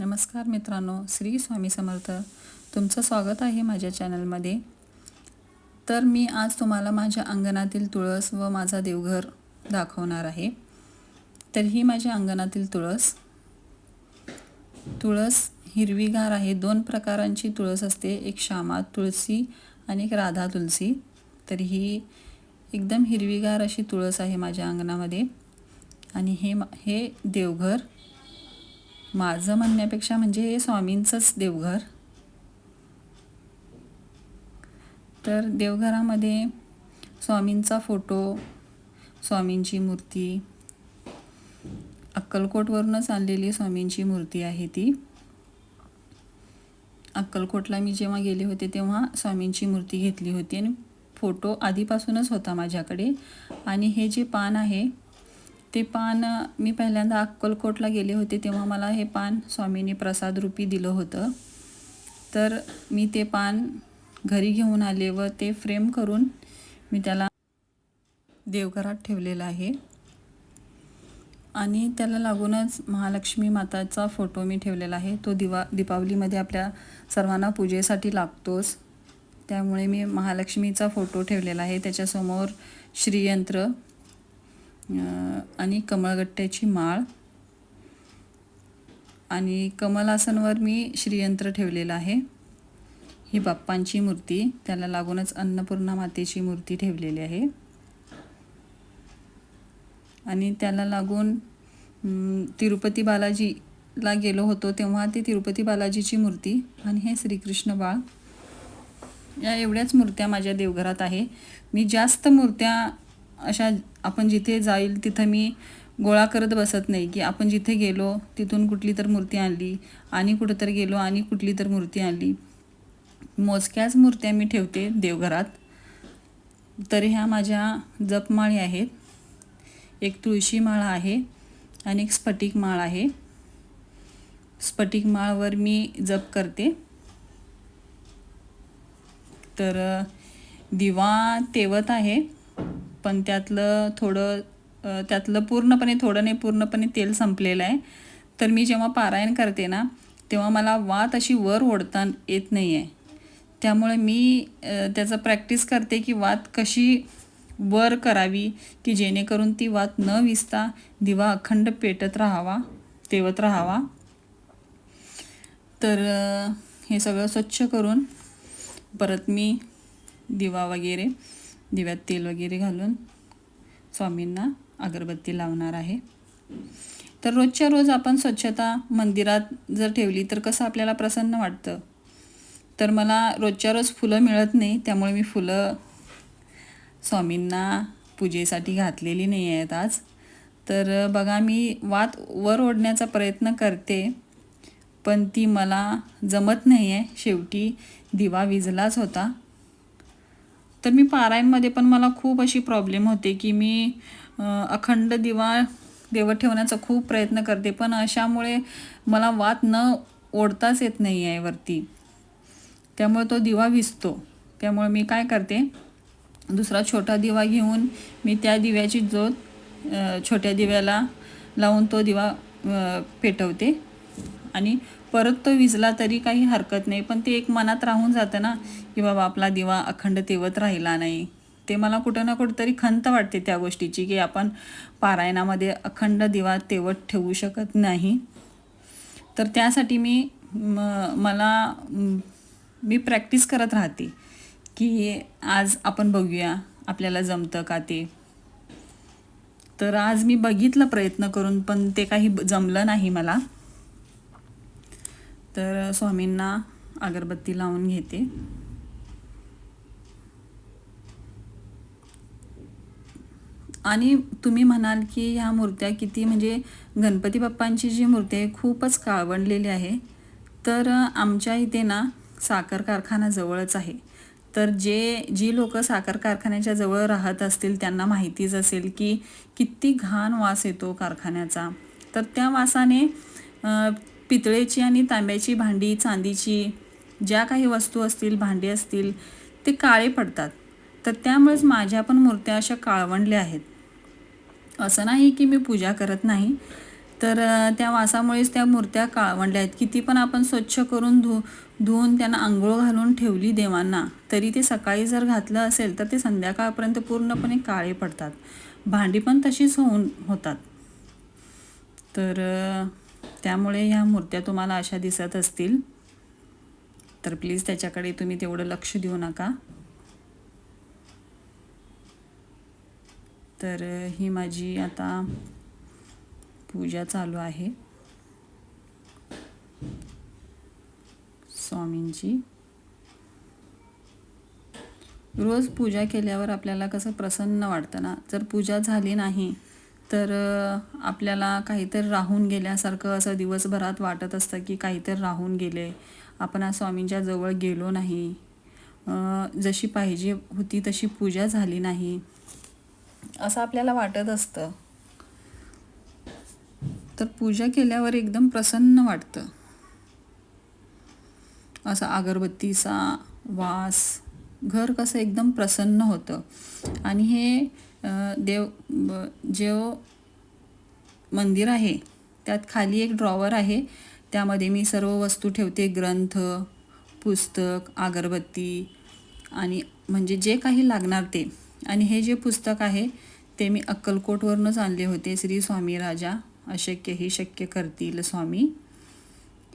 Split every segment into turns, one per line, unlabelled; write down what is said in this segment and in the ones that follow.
नमस्कार मित्रांनो श्री स्वामी समर्थ. तुमचं स्वागत आहे माझ्या चॅनलमध्ये. तर मी आज तुम्हाला माझ्या अंगणातील तुळस व माझा देवघर दाखवणार आहे. तर ही माझ्या अंगणातील तुळस. तुळस हिरवीगार आहे. दोन प्रकारांची तुळस असते. एक श्यामा तुळसी आणि एक राधा तुलसी. तर ही एकदम हिरवीगार अशी तुळस आहे माझ्या अंगणामध्ये. आणि हे मा- हे देवघर माझं म्हणण्यापेक्षा म्हणजे हे स्वामींचंच देवघर. तर देवघरामध्ये स्वामींचा फोटो स्वामींची मूर्ती अक्कलकोटवरूनच आणलेली स्वामींची मूर्ती आहे ती. अक्कलकोटला मी जेव्हा गेले होते तेव्हा स्वामींची मूर्ती घेतली होती आणि फोटो आधीपासूनच होता माझ्याकडे. आणि हे जे पान आहे ते पान मी पहिल्यांदा अक्कलकोटला गेले होते तेव्हा मला हे पान स्वामींनी प्रसादरूपी दिलं होतं. तर मी ते पान घरी घेऊन आले व ते फ्रेम करून मी त्याला देवघरात ठेवलेलं आहे. आणि त्याला लागूनच महालक्ष्मी माताचा फोटो मी ठेवलेला आहे. तो दिवा दीपावलीमध्ये आपल्या सर्वांना पूजेसाठी लागतोच. त्यामुळे मी महालक्ष्मीचा फोटो ठेवलेला आहे. त्याच्यासमोर श्रीयंत्र आणि कमळगट्ट्याची माळ. आणि कमलासनवर मी श्रीयंत्र ठेवलेलं आहे. ही बाप्पांची मूर्ती त्याला लागूनच अन्नपूर्णा मातेची मूर्ती ठेवलेली आहे. आणि त्याला लागून तिरुपती बालाजीला गेलो होतो तेव्हा ती तिरुपती बालाजीची मूर्ती आणि हे श्रीकृष्ण बाळ. या एवढ्याच मूर्त्या माझ्या देवघरात आहे. मी जास्त मूर्त्या अशा आपण जिथे जाईल तिथं मी गोळा करत बसत नाही की आपण जिथे गेलो तिथून कुठली तर मूर्ती आणली आणि कुठं तर गेलो आणि कुठली तर मूर्ती आणली. मोजक्याच मूर्त्या मी ठेवते देवघरात. तर ह्या माझ्या जपमाळी आहेत. एक तुळशी माळ आहे आणि एक स्फटिक माळ आहे. स्फटिक माळवर मी जप करते. तर दिवा तेवत आहे. पण त्यातलं थोडं त्यातलं पूर्णपणे थोडं नाही पूर्णपणे तेल संपलेलं आहे. तर मी जेव्हा पारायण करते ना तेव्हा मला वात अशी वर ओढता येत नाही आहे त्यामुळे मी त्याचं प्रॅक्टिस करते की वात कशी वर करावी की जेणेकरून ती वात न विसता दिवा अखंड पेटत राहावा तेवत राहावा. तर हे सगळं स्वच्छ करून परत मी दिवा वगैरे दिव्यात तेल वगैरे घालून स्वामींना अगरबत्ती लावणार आहे. तर रोजच्या रोज आपण स्वच्छता मंदिरात जर ठेवली तर कसं आपल्याला प्रसन्न वाटतं? तर मला रोजच्या रोज फुलं मिळत नाही त्यामुळे मी फुलं स्वामींना पूजेसाठी घातलेली नाही आहेत आज. तर बघा मी वात वर ओढण्याचा प्रयत्न करते पण ती मला जमत नाही आहे शेवटी दिवा विजलाच होता. तर मी पारायणमध्ये पण मला खूप अशी प्रॉब्लेम होते की मी अखंड दिवा देवत ठेवण्याचा खूप प्रयत्न करते. पण अशामुळे मला वात न ओढताच येत नाही आहे वरती. त्यामुळे तो दिवा विसतो. त्यामुळे मी काय करते दुसरा छोटा दिवा घेऊन मी त्या दिव्याची जोत छोट्या दिव्याला लावून तो दिवा पेटवते. आणि परत तो विजला तरी काही हरकत नाही. पण ते एक मनात राहून जातं ना की बाबा आपला दिवा अखंड तेवत राहिला नाही. ते मला कुठं ना कुठंतरी खंत वाटते त्या गोष्टीची की आपण पारायणामध्ये अखंड दिवा तेवत ठेवू शकत नाही. तर त्यासाठी मी म मला मी प्रॅक्टिस करत राहते की आज आपण बघूया आपल्याला जमतं का ते. तर आज मी बघितलं प्रयत्न करून पण ते काही जमलं नाही मला. तर स्वामींना अगरबत्ती लावून घेते. आणि तुम्ही म्हणाल की ह्या मूर्त्या किती म्हणजे गणपती बाप्पांची जी मूर्ती आहे खूपच काळवंडलेली आहे. तर आमच्या इथे ना साखर कारखाना जवळच आहे. तर जे जी लोक साखर कारखान्याच्या जवळ राहत असतील त्यांना माहितीच असेल की किती घाण वास येतो कारखान्याचा. तर त्या वासाने पितळेची आणि तांब्याची भांडी चांदीची ज्या काही वस्तू असतील भांडी असतील ते काळे पडतात. तर त्यामुळेच माझ्या पण मूर्त्या अशा काळवंडल्या आहेत. असं नाही की मी पूजा करत नाही तर त्या वासामुळेच त्या मूर्त्या काळवंडल्या आहेत. किती पण आपण स्वच्छ करून धु धुवून त्यांना आंघोळ घालून ठेवली देवांना तरी ते सकाळी जर घातलं असेल तर ते संध्याकाळपर्यंत पूर्णपणे काळे पडतात. भांडी पण तशीच होऊन होतात. तर त्यामुळे ह्या मूर्त्या तुम्हाला अशा दिसत असतील. तर प्लीज त्याच्याकडे तुम्ही तेवढं लक्ष देऊ नका. तर ही माझी आता पूजा चालू आहे. स्वामींची. रोज पूजा केल्यावर आपल्याला कसं प्रसन्न वाटतं ना? जर पूजा झाली नाही तर आपल्याला काहीतरी राहून गेल्यासारखं असं दिवसभरात वाटत असतं की काहीतरी राहून गेले. आपण आज स्वामींच्या जवळ गेलो नाही. जशी पाहिजे होती तशी पूजा झाली नाही. असं आपल्याला वाटत असतं. तर पूजा केल्यावर एकदम प्रसन्न वाटतं. असा अगरबत्तीचा वास घर कसं एकदम प्रसन्न होतं. आणि हे देव ब- जे मंदिर आहे. त्यात खाली एक ड्रॉवर आहे. त्यामध्ये मी सर्व वस्तू ठेवते. ग्रंथ पुस्तक अगरबत्ती आणि म्हणजे जे काही लागणार ते. आणि हे जे पुस्तक आहे ते मी अक्कलकोटवरूनच आणले होते. श्री स्वामी राजा अशक्य ही शक्य करतील स्वामी.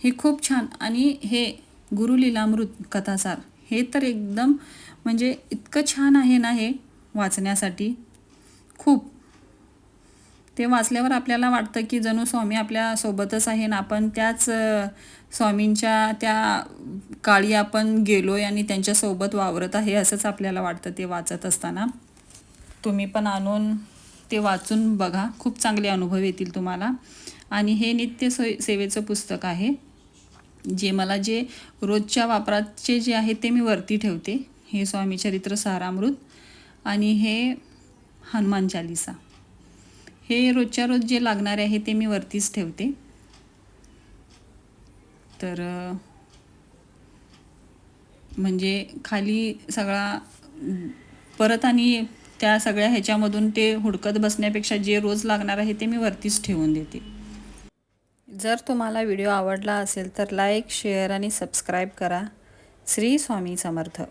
हे खूप छान. आणि हे गुरुलीलामृत कथासार हे तर एकदम म्हणजे इतकं छान आहे ना हे वाचण्यासाठी. खूप. ते वाचल्यावर आपल्याला वाटतं की जणू स्वामी आपल्या सोबतच आहे ना आपण त्याच स्वामींच्या त्या काळी आपण गेलो आहे आणि त्यांच्यासोबत वावरत आहे असंच आपल्याला वाटतं ते वाचत असताना. तुम्ही पण आणून ते वाचून बघा. खूप चांगले अनुभव येतील तुम्हाला. आणि हे नित्य सोय सेवेचं पुस्तक आहे जे मला जे रोजच्या वापराचे जे आहे ते मी वरती ठेवते. हे स्वामी चरित्र सारामृत. आणि हे हनुमान चालिसा. हे रोजच्या रोज जे लागणारे आहे ते मी वरतीच ठेवते. तर म्हणजे खाली सगळा परत आणि त्या सगळ्या ह्याच्यामधून ते हुडकत बसण्यापेक्षा जे रोज लागणार आहे ते मी वरतीच ठेवून देते. जर तुम्हाला व्हिडिओ आवडला असेल तर लाईक शेअर आणि सबस्क्राईब करा. श्री स्वामी समर्थ.